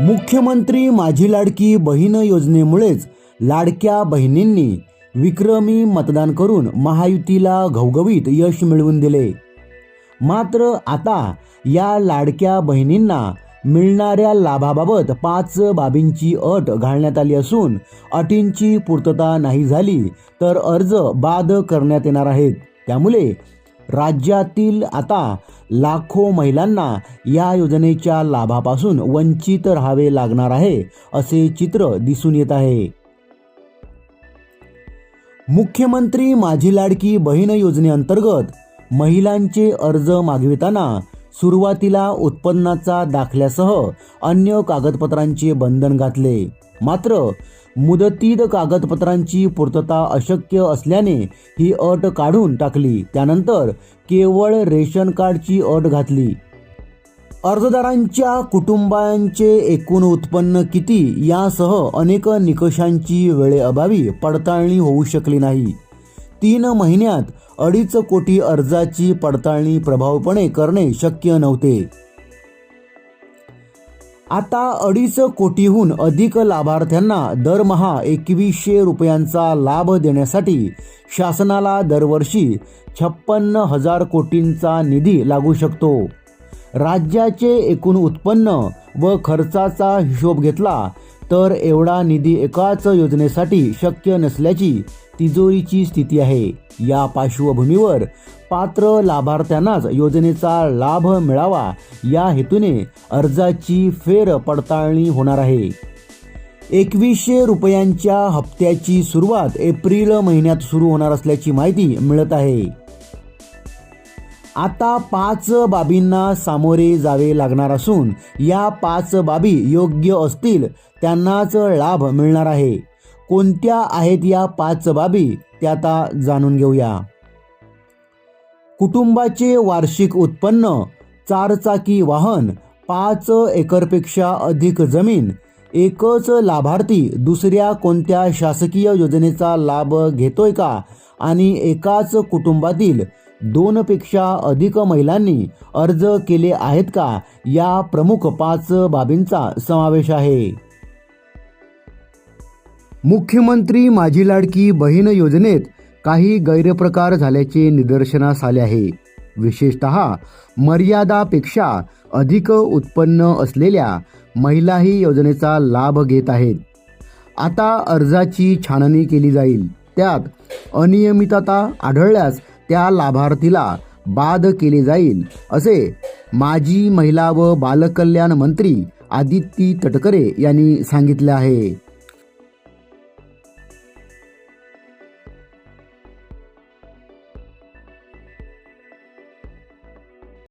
मुख्यमंत्री माझी लाडकी बहीण योजनेमुळेच लाडक्या बहिणींनी विक्रमी मतदान करून महायुतीला घवघवीत यश मिळवून दिले. मात्र आता या लाडक्या बहिणींना मिळणाऱ्या लाभाबाबत पाच बाबींची अट घालण्यात आली असून अटींची पूर्तता नाही झाली तर अर्ज बाद करण्यात येणार आहेत. त्यामुळे राज्यातील आता लाखो महिलांना या योजनेच्या लाभापासून वंचित राहावे लागणार आहे असे चित्र दिसून येत आहे. मुख्यमंत्री माझी लाडकी बहीण योजनेअंतर्गत महिलांचे अर्ज मागविताना सुरुवातीला उत्पन्नाचा दाखल्यासह अन्य कागदपत्रांचे बंधन घातले. मात्र मुदतीत कागदपत्रांची पूर्तता अशक्य असल्याने ही अट काढून टाकली. त्यानंतर केवळ रेशन कार्डची अट घातली. अर्जदारांच्या कुटुंबांचे एकूण उत्पन्न किती यासह अनेक निकषांची वेळेअभावी पडताळणी होऊ शकली नाही. तीन महिन्यात अडीच कोटी अर्जाची पडताळणी प्रभावपणे करणे शक्य नव्हते. आता अडीच कोटीहून अधिक लाभार्थ्यांना दरमहा एकवीसशे रुपयांचा लाभ देण्यासाठी शासनाला दरवर्षी छप्पन्न हजार कोटींचा निधी लागू शकतो. राज्याचे एकूण उत्पन्न व खर्चाचा हिशोब घेतला तर एवढा निधी एकाच योजनेसाठी शक्य नसल्याची तिजोरीची स्थिती आहे. या पार्श्वभूमीवर पात्र लाभार्थ्यांनाच योजनेचा लाभ मिळावा या हेतूने अर्जाची फेर पडताळणी होणार आहे. एकवीसशे रुपयांच्या हप्त्याची सुरुवात एप्रिल महिन्यात सुरू होणार असल्याची माहिती मिळत आहे. आता पाच बाबींना सामोरे जावे लागणार असून या पाच बाबी योग्य असतील त्यांनाच लाभ मिळणार आहे. कोणत्या आहेत या पाच बाबी त्या आता जाणून घेऊया. कुटुंबाचे वार्षिक उत्पन्न चारचाकी वाहन पाच एकरपेक्षा अधिक जमीन एकच लाभार्थी दुसऱ्या कोणत्या शासकीय योजनेचा लाभ घेतोय का आणि एकाच कुटुंबातील दोनपेक्षा अधिक महिलांनी अर्ज केले आहेत का या प्रमुख पाच बाबींचा समावेश आहे. मुख्यमंत्री माझी लाडकी बहीण योजनेत काही गैरप्रकार झाल्याचे निदर्शनास आले आहे. विशेषत मर्यादापेक्षा अधिक उत्पन्न असलेल्या महिलाही योजनेचा लाभ घेत आहेत. आता अर्जाची छाननी केली जाईल. त्यात अनियमितता आढळल्यास त्या लाभार्थीला बाद केले जाईल असे माजी महिला व बालकल्याण मंत्री आदित्य तटकरे यांनी सांगितले आहे.